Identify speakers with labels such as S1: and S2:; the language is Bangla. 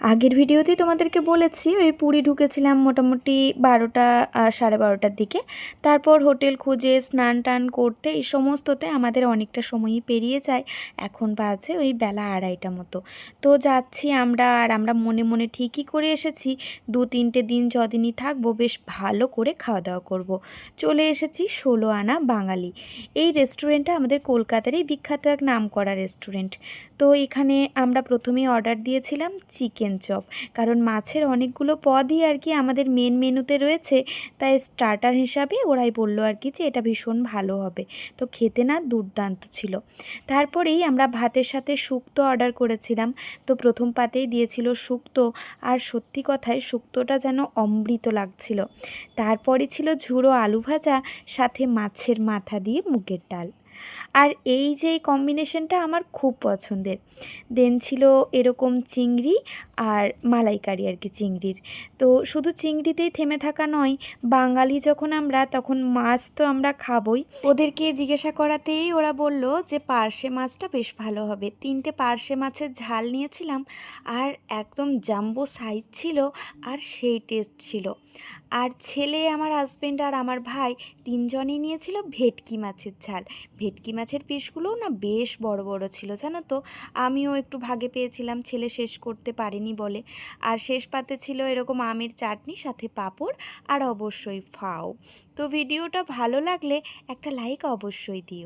S1: আগের ভিডিওতেই তোমাদেরকে বলেছি, ওই পুরী ঢুকেছিলাম মোটামুটি বারোটা সাড়ে বারোটার দিকে। তারপর হোটেল খুঁজে, স্নান টান করতে, এই সমস্ততে আমাদের অনেকটা সময়ই পেরিয়ে যায়। এখন বাজে ওই বেলা আড়াইটা মতো। তো যাচ্ছি আমরা, আর আমরা মনে মনে ঠিকই করে এসেছি, দু তিনটে দিন যদিনই থাকব, বেশ ভালো করে খাওয়া দাওয়া করব। চলে এসেছি ষোলো আনা বাঙালি। এই রেস্টুরেন্টটা আমাদের কলকাতারই বিখ্যাত এক নামকরা রেস্টুরেন্ট। তো এখানে আমরা প্রথমেই অর্ডার দিয়েছিলাম চিকেন চপ কারণ মাছের অনেকগুলো পদই আর কি আমাদের মেন মেনুতে রয়েছে, তাই স্টার্টার হিসাবে ওরাই বলল আর কি যে এটা ভীষণ ভালো হবে। তো খেতে না দুর্দান্ত ছিল। তারপরেই আমরা ভাতের সাথে শুক্তো অর্ডার করেছিলাম। তো প্রথম পাতেই দিয়েছিল শুক্তো, আর সত্যি কথায় শুক্তোটা যেন অমৃত লাগছিল। তারপরে ছিল ঝুড়ো আলু ভাজা, সাথে মাছের মাথা দিয়ে মুগের ডাল। আর এই যে কম্বিনেশনটা আমার খুব পছন্দের। দেন ছিল এরকম চিংড়ি আর মালাইকারি আর কি চিংড়ির। তো শুধু চিংড়িতেই থেমে থাকা নয়, বাঙালি যখন আমরা, তখন মাছ তো আমরা খাবই। ওদেরকে জিজ্ঞাসা করাতেই ওরা বলল যে, পার্শে মাছটা বেশ ভালো হবে। তিনটে পার্শে মাছের ঝাল নিয়েছিলাম আর একদম জাম্বো সাইজ ছিল আর সেই টেস্ট ছিল। আর ছেলে, আমার হাজব্যান্ড আর আমার ভাই তিনজনই নিয়েছিল ভেটকি মাছের ঝাল। ভেটকি মাছের পিসগুলোও না বেশ বড় বড় ছিল, জানো তো? আমিও একটু ভাগে পেয়েছিলাম, ছেলে শেষ করতে পারেনি বলে। আর শেষ পাতে ছিল এরকম আমের চাটনি, সাথে পাঁপড় আর অবশ্যই ফাও। তো ভিডিওটা ভালো লাগলে একটা লাইক অবশ্যই দিও।